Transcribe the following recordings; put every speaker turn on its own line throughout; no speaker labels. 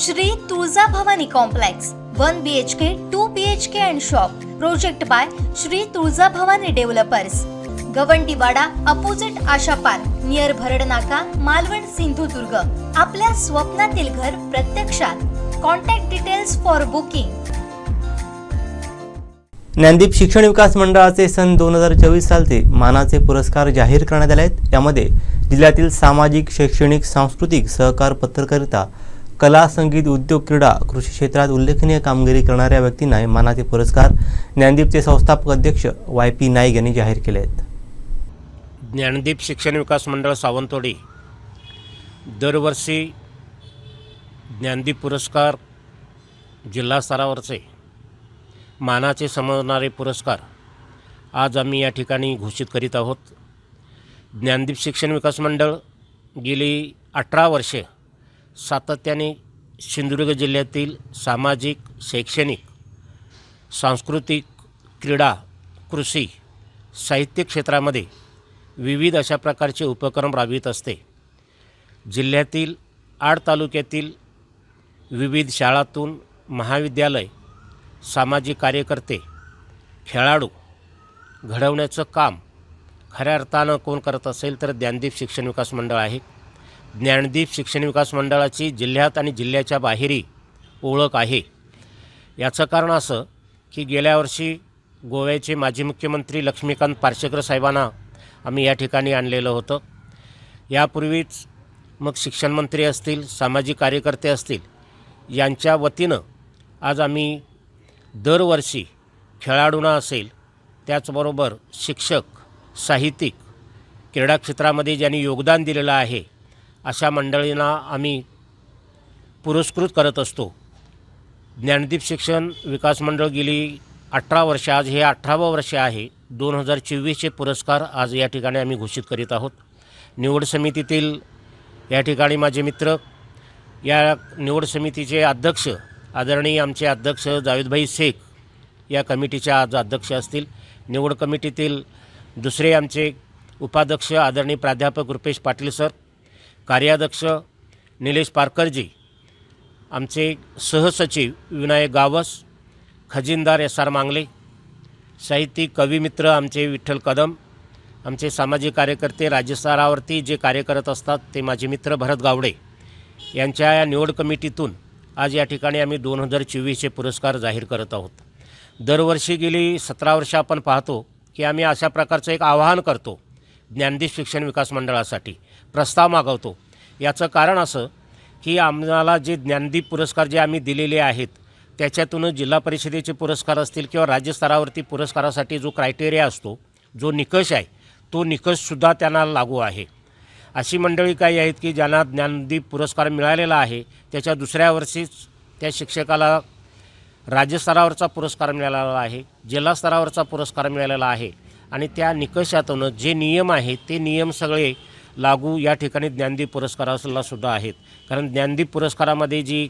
Shri Tulja Bhavani complex one B H K two B H K and shop project by Shri Tulja Bhavani developers Gawandiwada opposite Asha park near Bharad Naka Malvan Sindhudurg. आपल्या स्वप्नातील घर प्रत्यक्षात. Contact details for booking
Gyandeep शिक्षण विकास मंडळाचे सन दोन हजार चोवीस सालचे मानाचे पुरस्कार जाहीर करण्यात आले आहेत. यामध्ये जिल्ह्यातील सामाजिक शैक्षणिक सांस्कृतिक सहकार पत्रकारिता कला संगीत उद्योग क्रीडा कृषी क्षेत्रात उल्लेखनीय कामगिरी करणाऱ्या व्यक्तींना हे मानाचे पुरस्कार ज्ञानदीपचे संस्थापक अध्यक्ष वाय पी नाईक यांनी जाहीर केले आहेत.
ज्ञानदीप शिक्षण विकास मंडळ सावंतवाडी. दरवर्षी ज्ञानदीप पुरस्कार जिल्हा स्तरावरचे मानाचे समजणारे पुरस्कार आज आम्ही या ठिकाणी घोषित करीत आहोत. ज्ञानदीप शिक्षण विकास मंडळ गेली अठरा वर्षे सातत्याने सिंधुदुर्ग जिल्ह्यातील सामाजिक शैक्षणिक सांस्कृतिक क्रीडा कृषी साहित्य क्षेत्रामध्ये विविध अशा प्रकारचे उपक्रम राबवित असते. जिल्ह्यातील आड तालुक्यातील विविध शाळातून महाविद्यालय सामाजिक कार्यकर्ते खेळाडू घडवण्याचं काम खऱ्या अर्थानं कोण करत असेल तर ज्ञानदीप शिक्षण विकास मंडळ आहे. ज्ञानदीप शिक्षण विकास मंडळाची जिल्ह्यात आणि जिल्ह्याच्या बाहेरही ओळख आहे. याचं कारण असं की गेल्या वर्षी गोव्याचे माजी मुख्यमंत्री लक्ष्मीकांत पार्शेकर साहेबांना आम्ही या ठिकाणी आणलेलं होतं. यापूर्वीच मग शिक्षणमंत्री असतील सामाजिक कार्यकर्ते असतील यांच्या वतीनं आज आम्ही दरवर्षी खेळाडूंना असेल त्याचबरोबर शिक्षक साहित्यिक क्रीडा क्षेत्रामध्ये ज्यांनी योगदान दिलेलं आहे अशा मंडळींना आम्ही पुरस्कृत करत असतो. ज्ञानदीप शिक्षण विकास मंडळ गेली अठरा वर्ष आज हे अठरावं वर्ष आहे. दोन हजार चोवीसचे पुरस्कार आज या ठिकाणी आम्ही घोषित करीत आहोत. निवड समितीतील या ठिकाणी माझे मित्र या निवड समितीचे अध्यक्ष आदरणीय आमचे अध्यक्ष जावेदभाई शेख या कमिटीच्या आज अध्यक्ष असतील. निवड कमिटीतील दुसरे आमचे उपाध्यक्ष आदरणीय प्राध्यापक रुपेश पाटील सर कार्याध्यक्ष निलेश पारकरजी आमचे सहसचिव विनायक गावस खजिनदार एस आर मांगले साहित्यिक कविमित्र आमचे विठ्ठल कदम आमचे सामाजिक कार्यकर्ते राज्यस्तरावरती जे कार्य करत असतात ते माझे मित्र भरत गावडे. यांच्या या निवड कमिटीतून आज या ठिकाणी आम्ही दोन हजार चोवीसचे पुरस्कार जाहीर करत आहोत. दरवर्षी गेली सतरा वर्ष आपण पाहतो की आम्ही अशा प्रकारचं एक आवाहन करतो ज्ञानदेश शिक्षण विकास मंडळासाठी प्रस्ताव मागवतो. याचं कारण असं की आम्हाला जे ज्ञानदीप पुरस्कार जे आम्ही दिलेले आहेत त्याच्यातूनच जिल्हा परिषदेचे पुरस्कार असतील किंवा राज्यस्तरावरती पुरस्कारासाठी जो क्रायटेरिया असतो जो निकष आहे तो निकषसुद्धा त्यांना लागू आहे. अशी मंडळी काही आहेत की ज्यांना ज्ञानदीप पुरस्कार मिळालेला आहे त्याच्या दुसऱ्या वर्षीच त्या शिक्षकाला राज्यस्तरावरचा पुरस्कार मिळालेला आहे जिल्हा स्तरावरचा पुरस्कार मिळालेला आहे. आणि त्या निकषातून जे नियम आहेत ते नियम सगळे लागू या ठिकाणी ज्ञानदीप पुरस्काराला सुद्धा आहेत. कारण ज्ञानदीप पुरस्कारामध्ये जी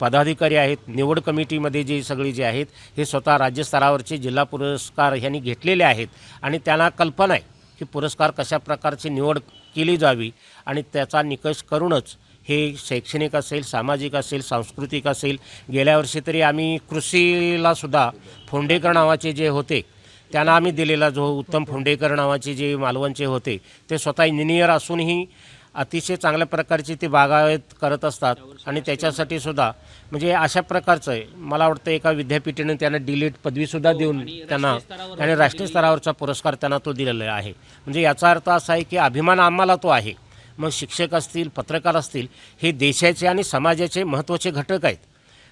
पदाधिकारी आहेत निवड कमिटीमध्ये जे सगळी जे आहेत हे स्वतः राज्यस्तरावरचे जिल्हा पुरस्कार ह्यांनी घेतलेले आहेत. आणि त्यांना कल्पना आहे की पुरस्कार कशा प्रकारची निवड केली जावी आणि त्याचा निकष करूनच हे शैक्षणिक असेल सामाजिक असेल सांस्कृतिक असेल गेल्या वर्षी तरी आम्ही कृषीलासुद्धा फोंडेकर नावाचे जे होते त्यांना आम्ही दिलेला जो उत्तम फोंडेकर नावाचे जे मालवणचे होते ते स्वतः इंजिनियर असूनही अतिशय चांगल्या प्रकारची ते बागायत करत असतात आणि त्याच्यासाठी सुद्धा म्हणजे अशा प्रकारचं आहे. मला वाटतं एका विद्यापीठाने त्यांना डिलीट पदवीसुद्धा देऊन त्यांना आणि राष्ट्रीय स्तरावरचा पुरस्कार त्यांना तो दिलेला आहे. म्हणजे याचा अर्थ असा आहे की अभिमान आम्हाला तो आहे. मग शिक्षक असतील पत्रकार असतील हे देशाचे आणि समाजाचे महत्त्वाचे घटक आहेत.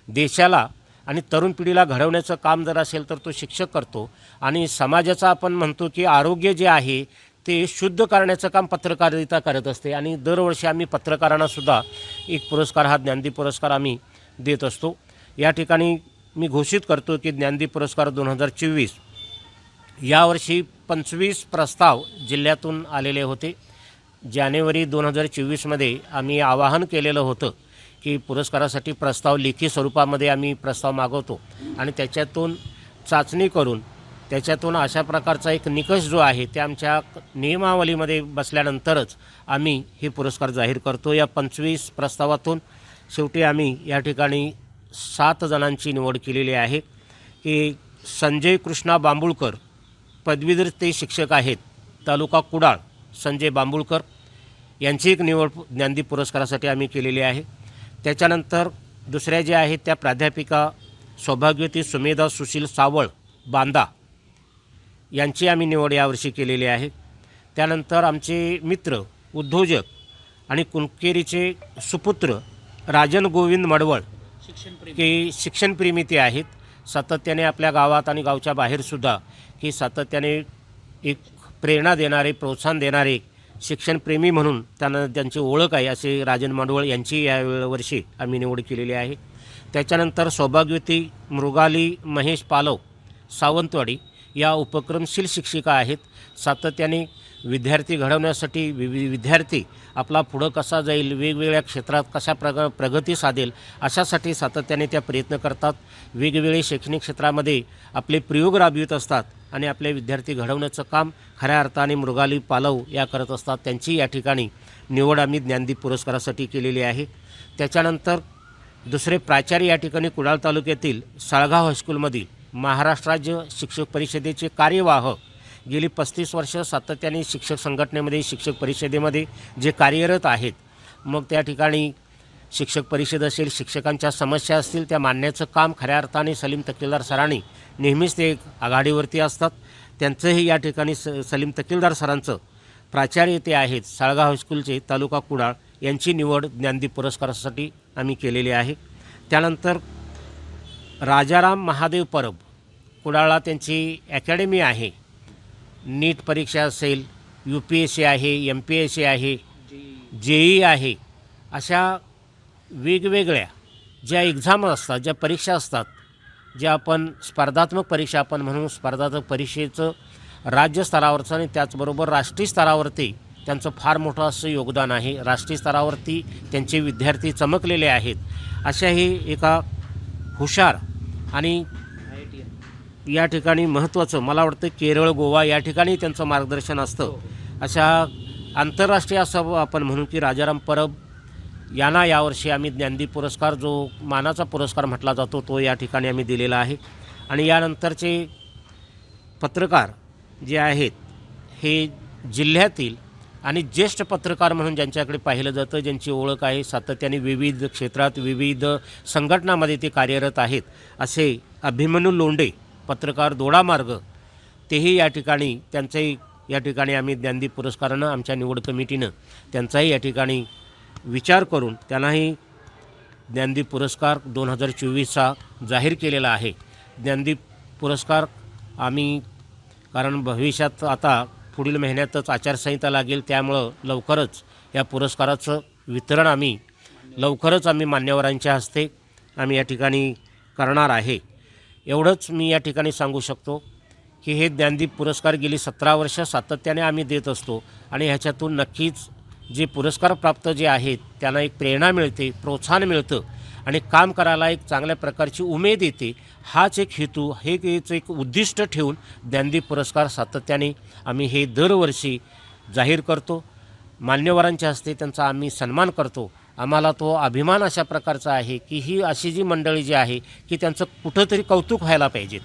देशाला आणि तरुण पिढीला घडवण्याचं काम जर असेल तर तो शिक्षक करतो. आणि समाजाचा आपण म्हणतो की आरोग्य जे आहे ते शुद्ध करण्याचं काम पत्रकारिता करत असते. आणि दरवर्षी आम्ही पत्रकारांनासुद्धा एक पुरस्कार हा ज्ञानदीप पुरस्कार आम्ही देत असतो. या ठिकाणी मी घोषित करतो की ज्ञानदीप पुरस्कार दोन हजार चोवीस यावर्षी पंचवीस प्रस्ताव जिल्ह्यातून आलेले होते. जानेवारी दोन हजार चोवीसमध्ये आम्ही आवाहन केलेलं होतं की पुरस्कारासाठी प्रस्ताव लेखी स्वरूपामध्ये आम्ही प्रस्ताव मागवतो. आणि त्याच्यातून चाचणी करून त्याच्यातून अशा प्रकारचा एक निकष जो आहे ते आमच्या नियमावलीमध्ये बसल्यानंतरच आम्ही हे पुरस्कार जाहीर करतो. या पंचवीस प्रस्तावातून शेवटी आम्ही या ठिकाणी सात जणांची निवड केलेली आहे की संजय कृष्णा बांबुळकर पदवीधर ते शिक्षक आहेत तालुका कुडाळ संजय बांबुळकर यांची एक निवड ज्ञानदीप पुरस्कारासाठी आम्ही केलेली आहे. त्याच्यानंतर दुसऱ्या ज्या आहेत त्या प्राध्यापिका सौभाग्यवती सुमेधा सुशील सावळ बांदा यांची आम्ही निवड यावर्षी केलेली आहे. त्यानंतर आमचे मित्र उद्योजक आणि कुंकेरीचे सुपुत्र राजन गोविंद मडवळ की शिक्षणप्रेमी ते आहेत. सातत्याने आपल्या गावात आणि गावच्या बाहेरसुद्धा की सातत्याने एक प्रेरणा देणारे प्रोत्साहन देणारे शिक्षणप्रेमी म्हणून त्यांना त्यांची ओळख आहे असे राजन मांडवळ यांची या वर्षी आम्ही निवड केलेली आहे. त्याच्यानंतर सौभाग्यवती मृगाली महेश पालव सावंतवाडी या उपक्रमशील शिक्षिका आहेत. सातत्याने विद्यार्थी घडवण्यासाठी वि विद्यार्थी आपला पुढं कसा जाईल वेगवेगळ्या क्षेत्रात कशा प्रग प्रगती साधेल अशासाठी सातत्याने त्या प्रयत्न करतात. वेगवेगळे शैक्षणिक क्षेत्रामध्ये आपले प्रयोग राबवित असतात आणि आपले विद्यार्थी घडवण्याचं काम खऱ्या अर्थाने मृगाली पालव या करत असतात. त्यांची या ठिकाणी निवड आम्ही ज्ञानदीप पुरस्कारासाठी केलेली आहे. त्याच्यानंतर दुसरे प्राचार्य या ठिकाणी कुडाळ तालुक्यातील साळगाव हायस्कूलमधील महाराष्ट्र राज्य शिक्षक परिषदेचे कार्यवाह गेली पस्तीस वर्ष सातत्याने शिक्षक संघटनेमध्ये शिक्षक परिषदेमध्ये जे कार्यरत आहेत मग त्या ठिकाणी शिक्षक परिषद असेल शिक्षकांच्या समस्या असतील त्या मांडण्याचं काम खऱ्या अर्थाने सलीम तकीलदार सरांनी नेहमीच ते एक आघाडीवरती असतात. त्यांचंही या ठिकाणी स सलीम तकीलदार सरांचं प्राचार्य ते आहेत साळगाव हायस्कूलचे तालुका कुडाळ यांची निवड ज्ञानदीप पुरस्कारासाठी आम्ही केलेली आहे. त्यानंतर राजाराम महादेव परब कुडाळला त्यांची अकॅडमी आहे. नीट परीक्षा असेल यू पी एस सी आहे एम पी एस सी आहे जे ई आहे अशा वेगवेगळ्या ज्या एक्झाम असतात ज्या परीक्षा असतात ज्या आपण स्पर्धात्मक परीक्षा आपण म्हणून स्पर्धात्मक परीक्षेचं राज्यस्तरावरचं आणि त्याचबरोबर राष्ट्रीय स्तरावरती त्यांचं फार मोठं असं योगदान आहे. राष्ट्रीय स्तरावरती त्यांचे विद्यार्थी चमकलेले आहेत. अशाही एका हुशार आणि या ठिकाणी महत्त्वाचं मला वाटतं केरळ गोवा या ठिकाणी त्यांचं मार्गदर्शन असतं. अशा आंतरराष्ट्रीय असं आपण म्हणू की राजाराम परब यांना यावर्षी आम्ही ज्ञानदीप पुरस्कार जो मानाचा पुरस्कार म्हटला जातो तो या ठिकाणी आम्ही दिलेला आहे. आणि यानंतरचे पत्रकार जे आहेत हे जिल्ह्यातील आणि ज्येष्ठ पत्रकार म्हणून ज्यांच्याकडे पाहिलं जातं ज्यांची ओळख आहे सातत्याने विविध क्षेत्रात विविध संघटनामध्ये ते कार्यरत आहेत असे अभिमन्यू लोंडे पत्रकार दोडामार्ग तेही या ठिकाणी त्यांचंही या ठिकाणी आम्ही ज्ञानदीप पुरस्कारानं आमच्या निवड कमिटीनं त्यांचाही या ठिकाणी विचार करून त्यांनाही ज्ञानदीप पुरस्कार दोन हजार चोवीसचा जाहीर केलेला आहे. ज्ञानदीप पुरस्कार आम्ही कारण भविष्यात आता पुढील महिन्यातच आचारसंहिता लागेल त्यामुळं लवकरच या पुरस्काराचं वितरण आम्ही लवकरच आम्ही मान्यवरांच्या हस्ते आम्ही या ठिकाणी करणार आहे. एवढंच मी या ठिकाणी सांगू शकतो की हे ज्ञानदीप पुरस्कार गेली सतरा वर्ष सातत्याने आम्ही देत असतो आणि ह्याच्यातून नक्कीच जे पुरस्कार प्राप्त जे आहेत त्यांना एक प्रेरणा मिळते प्रोत्साहन मिळतं आणि काम करायला एक चांगल्या प्रकारची उमेद येते. हाच एक हेतू हे एक एक उद्दिष्ट ठेवून ज्ञानदीप पुरस्कार सातत्याने आम्ही हे दरवर्षी जाहीर करतो. मान्यवरांच्या हस्ते त्यांचा आम्ही सन्मान करतो. आम्हाला तो अभिमान अशा प्रकारचा आहे की ही अशी जी मंडळी जी आहे की त्यांचं कुठंतरी कौतुक व्हायला पाहिजेत.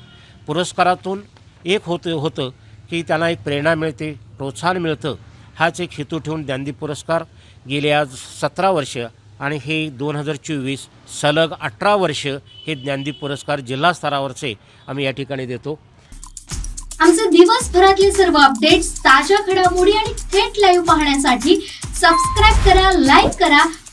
पुरस्कारातून एक होतं होतं की त्यांना एक प्रेरणा मिळते प्रोत्साहन मिळतं. हाच एक हेतू ठेवून ज्ञानदीप पुरस्कार गेले आज सतरा वर्ष आणि हे दोन हजार चोवीस सलग अठरा वर्ष हे ज्ञानदीप पुरस्कार जिल्हा स्तरावरचे आम्ही या ठिकाणी देतो.
आमचे दिवसभरातले सर्व अपडेट्स ताज्या घडामोडी आणि थेट लाईव्ह पाहण्यासाठी सबस्क्राईब करा लाईक करा